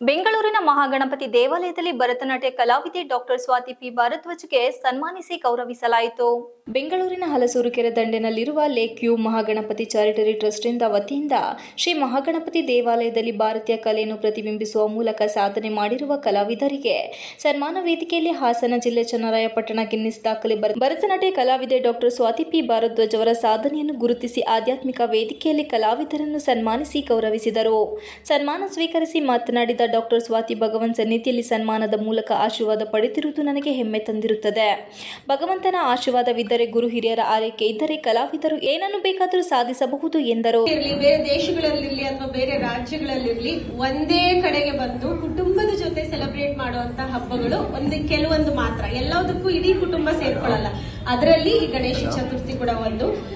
ಬೆಂಗಳೂರು ಮಹಾಗಣಪತಿ ದೇವಾಲಯದಲ್ಲಿ ಭರತನಾಟ್ಯ ಕಲಾವಿದೆ doctor Swati P ಭಾರದ್ವಾಜ್ಗೆ ಸನ್ಮಾನಿಸಿ ಗೌರವಿಸಲಾಯಿತು. ಬೆಂಗಳೂರಿನ ಹಲಸೂರು ಕೆರೆ ದಂಡೆನಲ್ಲಿರುವ ಲೇಕ್ ಯು ಮಹಾಗಣಪತಿ ಚಾರಿಟರಿ ಟ್ರಸ್ಟ್ನಿಂದ ವತಿಯಿಂದ ಶ್ರೀ ಮಹಾಗಣಪತಿ ದೇವಾಲಯದಲ್ಲಿ ಭಾರತೀಯ ಕಲೆಯನ್ನು ಪ್ರತಿಬಿಂಬಿಸುವ ಮೂಲಕ ಸಾಧನೆ ಮಾಡಿರುವ ಕಲಾವಿದರಿಗೆ ಸನ್ಮಾನ ವೇದಿಕೆಯಲ್ಲಿ ಹಾಸನ ಜಿಲ್ಲೆ ಚನ್ನರಾಯಪಟ್ಟಣ ಗಿನ್ನಿಸ್ ದಾಖಲೆ ಭರತನಾಟ್ಯ ಕಲಾವಿದೆ ಡಾಕ್ಟರ್ ಸ್ವಾತಿ ಪಿ ಭಾರದ್ವಾಜ್ ಅವರ ಸಾಧನೆಯನ್ನು ಗುರುತಿಸಿ ಆಧ್ಯಾತ್ಮಿಕ ವೇದಿಕೆಯಲ್ಲಿ ಕಲಾವಿದರನ್ನು ಸನ್ಮಾನಿಸಿ ಗೌರವಿಸಿದರು. ಸನ್ಮಾನ ಸ್ವೀಕರಿಸಿ ಮಾತನಾಡಿದ ಡಾಕ್ಟರ್ ಸ್ವಾತಿ ಭಗವಂತ ಸನ್ನಿಧಿಯಲ್ಲಿ ಸನ್ಮಾನದ ಮೂಲಕ ಆಶೀರ್ವಾದ ಪಡೆದಿರುವುದು ನನಗೆ ಹೆಮ್ಮೆ ತಂದಿರುತ್ತದೆ. ಭಗವಂತನ ಆಶೀರ್ವಾದವಿದ್ದರೆ ಗುರು ಹಿರಿಯರ ಆರೈಕೆ ಇದ್ದರೆ ಕಲಾವಿದರು ಏನನ್ನು ಬೇಕಾದರೂ ಸಾಧಿಸಬಹುದು ಎಂದರು. ಬೇರೆ ದೇಶಗಳಲ್ಲಿರಲಿ ಅಥವಾ ಬೇರೆ ರಾಜ್ಯಗಳಲ್ಲಿರಲಿ ಒಂದೇ ಕಡೆಗೆ ಬಂದು ಕುಟುಂಬದ ಜೊತೆ ಸೆಲೆಬ್ರೇಟ್ ಮಾಡುವಂತ ಹಬ್ಬಗಳು ಒಂದು ಕೆಲವೊಂದು ಮಾತ್ರ. ಎಲ್ಲದಕ್ಕೂ ಇಡೀ ಕುಟುಂಬ ಸೇರ್ಕೊಳ್ಳಲ್ಲ. ಅದರಲ್ಲಿ ಈ ಗಣೇಶ ಚತುರ್ಥಿ ಕೂಡ ಒಂದು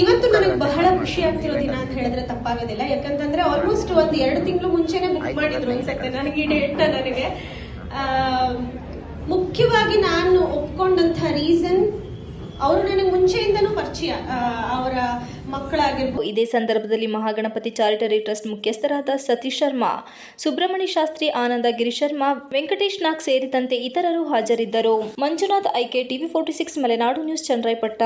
ಇವತ್ತು ನನಗೆ ಬಹಳ ಖುಷಿ ಆಗ್ತಿರೋ ದಿನ ಅಂತ ಹೇಳಿದ್ರೆ ತಪ್ಪಾಗೋದಿಲ್ಲ. ಯಾಕಂತಂದ್ರೆ ಆಲ್ಮೋಸ್ಟ್ ಒಂದು ಎರಡು ತಿಂಗಳು ಮುಂಚೆನೆ ಬುಕ್ ಮಾಡಿದ್ರು ಅನ್ಸುತ್ತೆ ನನಗೆ ಈ ಡೇಟ್ ನನಗೆ. ಮುಖ್ಯವಾಗಿ ನಾನು ಒಪ್ಕೊಂಡಂತ ರೀಸನ್ ಅವರು ನನಗೆ ಮುಂಚೆಯಿಂದನೂ ಪರಿಚಯ ಅವರ ಮಕ್ಕಳಾಗಿರ್ಬೋದು ಇದೇ ಸಂದರ್ಭದಲ್ಲಿ ಮಹಾಗಣಪತಿ ಚಾರಿಟರಿ ಟ್ರಸ್ಟ್ ಮುಖ್ಯಸ್ಥರಾದ ಸತೀಶ್ ಶರ್ಮಾ ಸುಬ್ರಹ್ಮಣ್ಯ ಶಾಸ್ತ್ರಿ ಆನಂದ ಗಿರಿ ಶರ್ಮಾ ವೆಂಕಟೇಶ್ ನಾಗ್ ಸೇರಿದಂತೆ ಇತರರು ಹಾಜರಿದ್ದರು. Manjunath IK TV forty six Malenadu news ಚಂದ್ರಾಯಪಟ್ಟ.